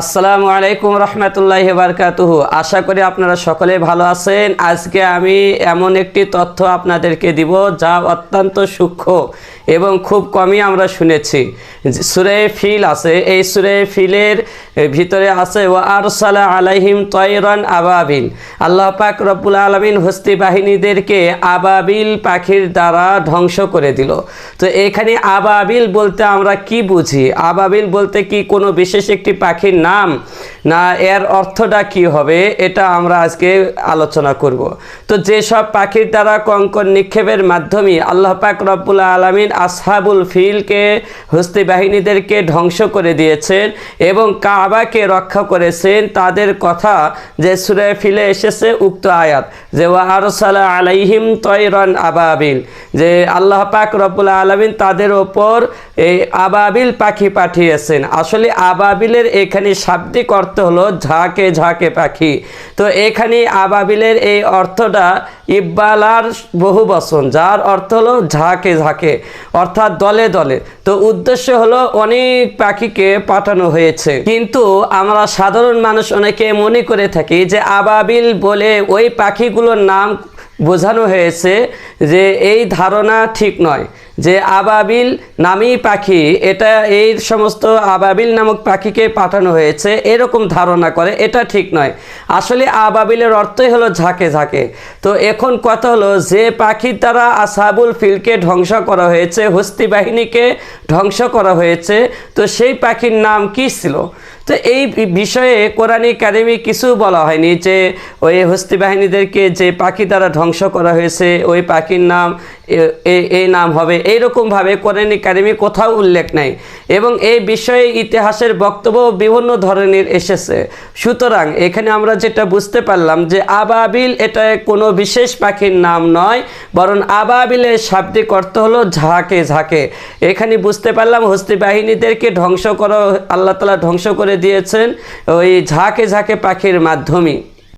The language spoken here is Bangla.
আসসালামু আলাইকুম রহমতুল্লাহ বারকাতুহু। আশা করি আপনারা সকলে ভালো আছেন। আজকে আমি এমন একটি তথ্য আপনাদেরকে দিব যা অত্যন্ত সূক্ষ্ম এবং খুব কমই আমরা শুনেছি। সুরে ফিল আছে। এই সুরে ফিলের ভিতরে আছে ও আরসালা আলাইহিম তয়রন আবাবিল। আল্লাহ পাক রব্বুল আলমিন হস্তি বাহিনীদেরকে আবাবিল পাখির দ্বারা ধ্বংস করে দিল। তো এখানে আবাবিল বলতে আমরা কি বুঝি? আবাবিল বলতে কি কোনো বিশেষ একটি পাখির নাম না, এর অর্থটা কি হবে, এটা আমরা আজকে আলোচনা করব। তো যেসব পাখির দ্বারা কঙ্কন নিক্ষেপের মাধ্যমে আল্লাহ পাক রব্বুল আলমিন আসহাবুল ফিলকে, হস্তি বাহিনীদেরকে ধ্বংস করে দিয়েছেন এবং কাবাকে রক্ষা করেছেন, তাদের কথা যে সুরে ফিলে এসেছে, উক্ত আয়াত, যে ওয়া আরসালা আলাইহিম তৈরন আবাবিল, যে আল্লাহ পাক রব্বুল আলমিন তাদের ওপর এই আবাবিল পাখি পাঠিয়েছেন। আসলে আবাবিলের এখানে শাব্দিক অর্থ হলো ঝাঁকে ঝাঁকে পাখি। তো এখানে আবাবিলের এই অর্থটা ইব্বালার বহু বচন, যার অর্থ হলো ঝাঁকে ঝাঁকে, অর্থাৎ দলে দলে। তো উদ্দেশ্য হলো অনেক পাখিকে পাঠানো হয়েছে। কিন্তু আমরা সাধারণ মানুষ অনেকে মনে করে থাকি যে আবাবিল বলে ওই পাখিগুলোর নাম বোঝানো হয়েছে যে এই ধারণা ঠিক নয়। যে আবাবিল নামী পাখি, এটা এই সমস্ত আবাবিল নামক পাখিকে পাঠানো হয়েছে, এরকম ধারণা করে, এটা ঠিক নয়। আসলে আবাবিলের অর্থই হলো ঝাঁকে ঝাঁকে। তো এখন কথা হলো, যে পাখির দ্বারা আসাবুল ফিলকে ধ্বংস করা হয়েছে, হস্তি বাহিনীকে ধ্বংস করা হয়েছে, তো সেই পাখির নাম কি ছিল? তো এই বিষয়ে কোরআনী একাডেমি কিছু বলা হয়নি যে ওই হস্তি বাহিনীদেরকে যে পাখি দ্বারা ধ্বংস করা হয়েছে, ওই পাখির নাম এই নাম হবে। এইরকমভাবে কোরআন একাডেমি কোথাও উল্লেখ নাই। এবং এই বিষয়ে ইতিহাসের বক্তব্য বিভিন্ন ধরনের এসেছে। সুতরাং এখানে আমরা যেটা বুঝতে পারলাম যে আবাবিল এটা কোনো বিশেষ পাখির নাম নয়, বরং আবাবিলের শাব্দিক অর্থ হলো ঝাঁকে ঝাঁকে। এখানে বুঝতে পারলাম হস্তি বাহিনীদেরকে ধ্বংস করা, আল্লাহ তালা ধ্বংস করে দিয়েছেন ওই ঝাঁকে ঝাঁকে পাখির মাধ্যমে।